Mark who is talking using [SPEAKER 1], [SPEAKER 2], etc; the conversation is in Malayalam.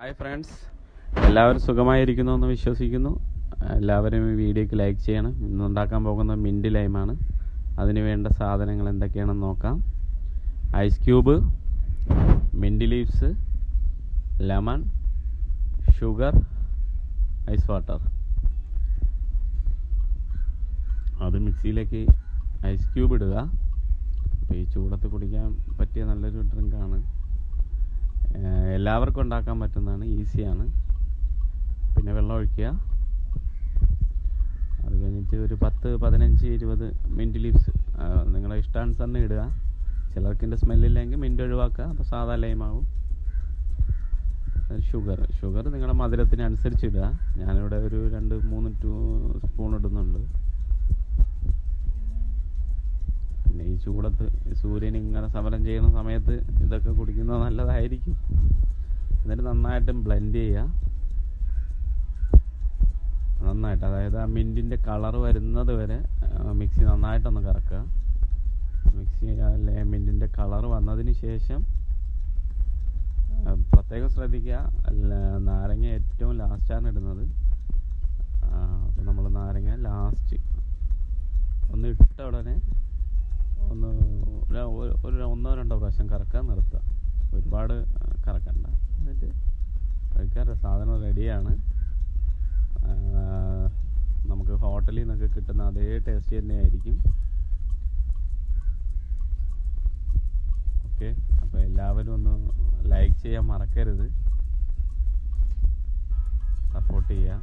[SPEAKER 1] ഹായ് ഫ്രണ്ട്സ് എല്ലാവരും സുഖമായിരിക്കുന്നു എന്ന് വിശ്വസിക്കുന്നു. എല്ലാവരും ഈ വീഡിയോക്ക് ലൈക്ക് ചെയ്യണം. ഇന്ന് ഉണ്ടാക്കാൻ പോകുന്ന മിന്റ് ലൈമാണ് അതിന് വേണ്ട സാധനങ്ങൾ എന്തൊക്കെയാണെന്ന് നോക്കാം. Ice cube mint leaves lemon sugar ice water അത് മിക്സിയിലേക്ക് ഐസ് ക്യൂബ് ഇടുക. അപ്പോൾ ഈ ചൂടത്ത് കുടിക്കാൻ പറ്റിയ നല്ലൊരു ഡ്രിങ്കാണ് എല്ലാവർക്കും ഉണ്ടാക്കാൻ പറ്റുന്നതാണ് ഈസിയാണ്. പിന്നെ വെള്ളം ഒഴിക്കുക. അത് കഴിഞ്ഞിട്ട് ഒരു പത്ത് പതിനഞ്ച് ഇരുപത് മിന്റ് ലീവ്സ് നിങ്ങളെ ഇഷ്ടാനുസരണം ഇടുക. ചിലർക്ക് ഇതിന്റെ സ്മെല്ലില്ലെങ്കിൽ മിന്റ് ഒഴിവാക്കുക അപ്പോൾ സാധാ ലൈമാവും ഷുഗർ ഷുഗർ നിങ്ങളുടെ മധുരത്തിനനുസരിച്ച് ഇടുക. ഞാനിവിടെ ഒരു രണ്ട് മൂന്ന് ടൂ സ്പൂൺ ഇടുന്നുണ്ട്. പിന്നെ ഈ ചൂടത്ത് സൂര്യൻ ഇങ്ങനെ സമരം ചെയ്യുന്ന സമയത്ത് ഇതൊക്കെ കുടിക്കുന്നത് നല്ലതായിരിക്കും. എന്നിട്ട് നന്നായിട്ട് ബ്ലെൻഡ് ചെയ്യുക നന്നായിട്ട് അതായത് ആ മിന്റിന്റെ കളർ വരുന്നത് വരെ മിക്സി നന്നായിട്ടൊന്ന് കറക്കുക. മിക്സി അല്ലെ മിന്റിന്റെ കളർ വന്നതിന് ശേഷം പ്രത്യേകം ശ്രദ്ധിക്കുക. നാരങ്ങ ഏറ്റവും ലാസ്റ്റാണ് ഇടുന്നത്. അപ്പോൾ നമ്മൾ നാരങ്ങ ലാസ്റ്റ് ഒന്ന് ഇട്ട ഉടനെ ഒന്ന് ഒരു ഒന്നോ രണ്ടോ പ്രാവശ്യം കറക്കാൻ നിർത്തുക. ഒരുപാട് കറക്കണ്ട. സാധനം റെഡിയാണ് ആ, നമുക്ക് ഹോട്ടലിൽ നിന്നൊക്കെ കിട്ടുന്ന അതേ ടേസ്റ്റ് തന്നെയായിരിക്കും ഓക്കെ അപ്പോൾ എല്ലാവരും ഒന്ന് ലൈക്ക് ചെയ്യാൻ മറക്കരുത്. സപ്പോർട്ട് ചെയ്യുക